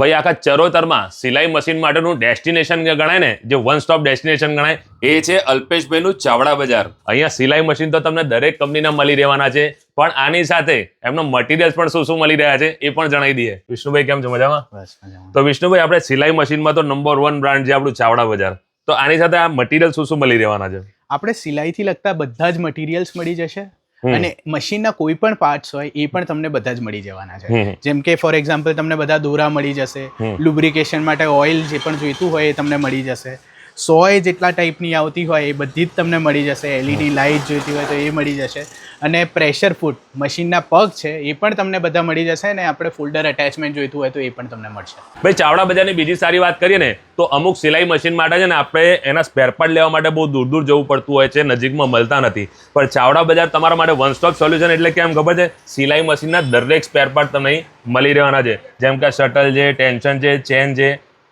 ભાઈ આખા ચરોતરમાં સિલાઈ મશીન માટેનું ડેસ્ટિનેશન ગણાય ને જે વન સ્ટોપ ડેસ્ટિનેશન ગણાય એ છે અલ્પેશભાઈનું ચાવડા બજાર. અહીંયા સિલાઈ મશીન તો તમને દરેક કંપનીના મળી રહેવાના છે પણ આની સાથે એમનો મટીરિયલ્સ પણ શું શું મળી રહ્યા છે એ પણ જણાવી દઈએ. વિષ્ણુભાઈ કેમ છો? મજામાં? તો વિષ્ણુભાઈ આપણે સિલાઈ મશીનમાં તો નંબર વન બ્રાન્ડ છે આપણું ચાવડા બજાર. તો આની સાથે આ મટીરિયલ શું શું મળી રહેવાના છે? આપણે સિલાઈથી લગતા બધા જ મટીરિયલ્સ મળી જશે. અને મશીનના કોઈ પણ પાર્ટસ હોય એ પણ તમને બધા જ મળી જવાના છે. જેમ કે ફોર એક્ઝામ્પલ તમને બધા દોરા મળી જશે. લુબ્રિકેશન માટે ઓઇલ જે પણ જોઈતું હોય એ તમને મળી જશે. સોય જેટલા ટાઈપની આવતી હોય એ બધી જ તમને મળી જશે. એલઈડી લાઇટ જોઈતી હોય તો એ મળી જશે. અને પ્રેશર ફૂટ મશીનના પગ છે, એ પણ તમને બધા મળી જશે અને આપણે ફોલ્ડર અટેચમેન્ટ જોઈતું હોય તો એ પણ તમને મળશે. ભાઈ, ચાવડા બજારની બીજી સારી વાત કરીએ ને, તો અમુક સિલાઈ મશીન માટે છે ને, આપણે એના સ્પેરપાર્ટ લેવા માટે બહુ દૂર દૂર જવું પડતું હોય છે, નજીકમાં મળતા નથી. પણ ચાવડા બજાર તમારા માટે વન સ્ટોપ સોલ્યુશન એટલે કેમ ખબર છે, સિલાઈ મશીનના દરેક સ્પેરપાર્ટ તમને મળી રહેવાના છે. જેમ કે શટલ છે ટેન્શન છે ચેન છે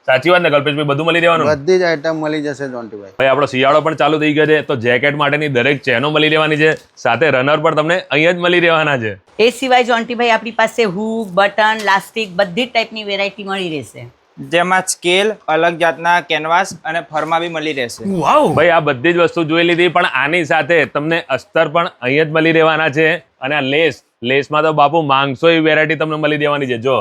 સાચી વાત ને કલ્પેશભાઈ? બધું મળી રહેવાનું? બધી જ આઈટમ મળી જશે જોન્ટીભાઈ. ભાઈ આપણો શિયાળો પણ ચાલુ થઈ ગયો છે તો જેકેટ માટેની દરેક ચેનો મળી રહેવાની છે. સાથે રનર પણ તમને અહીંયા જ મળી રહેવાના છે. એ સિવાય જોન્ટીભાઈ આપણી પાસે હૂક બટન લાસ્ટિક બધી જ ટાઈપની વેરાયટી મળી રહેશે. જેમાં સ્કેલ અલગ જાતના કેનવાસ અને ફરમા બી મળી રહેશે. ભાઈ આ બધી જ વસ્તુ જોઈ લીધી પણ આની સાથે તમને અસ્તર પણ અહીંયા જ મળી રહેવાના છે. અને આ લેસ લેસમાં તો બાપુ માંગશો એવી વેરાયટી તમને મળી દેવાની છે. જો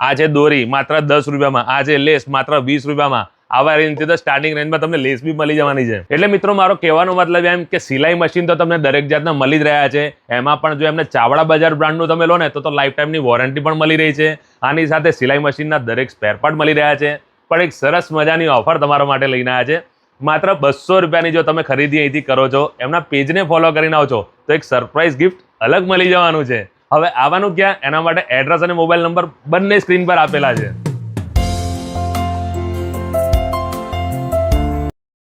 આ છે દોરી માત્ર દસ રૂપિયામાં આ છે લેસ માત્ર વીસ રૂપિયામાં. આવા રેન્જથી તો સ્ટાર્ટિંગ રેન્જમાં તમને લેસ બી મળી જવાની છે. એટલે મિત્રો, મારો કહેવાનો મતલબ એમ કે સિલાઈ મશીન તો તમને દરેક જાતના મળી જ રહ્યા છે. એમાં પણ જો એમને ચાવડા બજાર બ્રાન્ડનું તમે લો ને, તો લાઈફ ટાઈમની વોરંટી પણ મળી રહી છે. આની સાથે સિલાઈ મશીનના દરેક સ્પેર પાર્ટ મળી રહ્યા છે. પણ એક સરસ મજાની ઓફર તમારા માટે લઈને આવ્યા છે. માત્ર બસો રૂપિયાની જો તમે ખરીદી અહીંથી કરો છો, એમના પેજને ફોલો કરીને આવજો, તો એક સરપ્રાઈઝ ગિફ્ટ અલગ મળી જવાનું છે. હવે આવવાનું ક્યાં? એના માટે એડ્રેસ અને મોબાઈલ નંબર બંને સ્ક્રીન પર આપેલા છે.